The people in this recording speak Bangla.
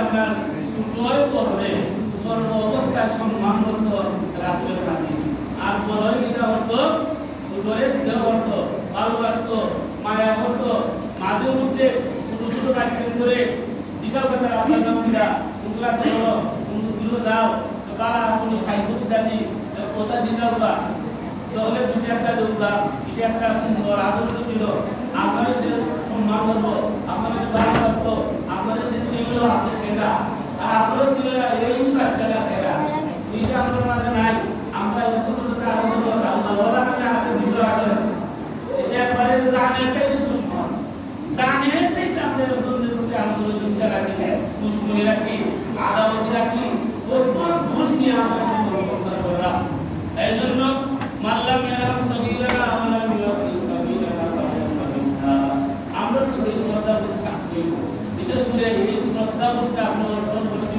আপনার ছোটই করবে। সর্ব অবস্থায় সম্মান করত রাসুলের কাছে আর বড়ই যেটা অর্থ ছোটরে স্নেহ অর্থ ভালোবাসত মায়া অর্থ মাঝে মধ্যে ছোট ছোট বাচ্চা করে জিজ্ঞাসা করতে আপনার নাম দিদা ক্লাসে পড়ো? কোন স্কুলে যাও? তারা আসলে, খাইছো ইত্যাদি কথা জিজ্ঞাসা সকলে দু চারটা দৌড়া, এটা একটা সুন্দর আদর্শ ছিল। আপনারা সে সম্মান করব, আপনারা ভালোবাসতো আপনারা সে ছিল আপনি খেলা আর আপনারা ছিল এই একবারে জানে চাইতে দুশ্মন, জানে চাইতে আপনাদের জনের প্রতি আলোচনা চলছে রাখি দুশ্মনী রাখি আদালতি রাখি থাকবে বিশেষ করে এই শ্রদ্ধা করতে আমরা অর্জন করতে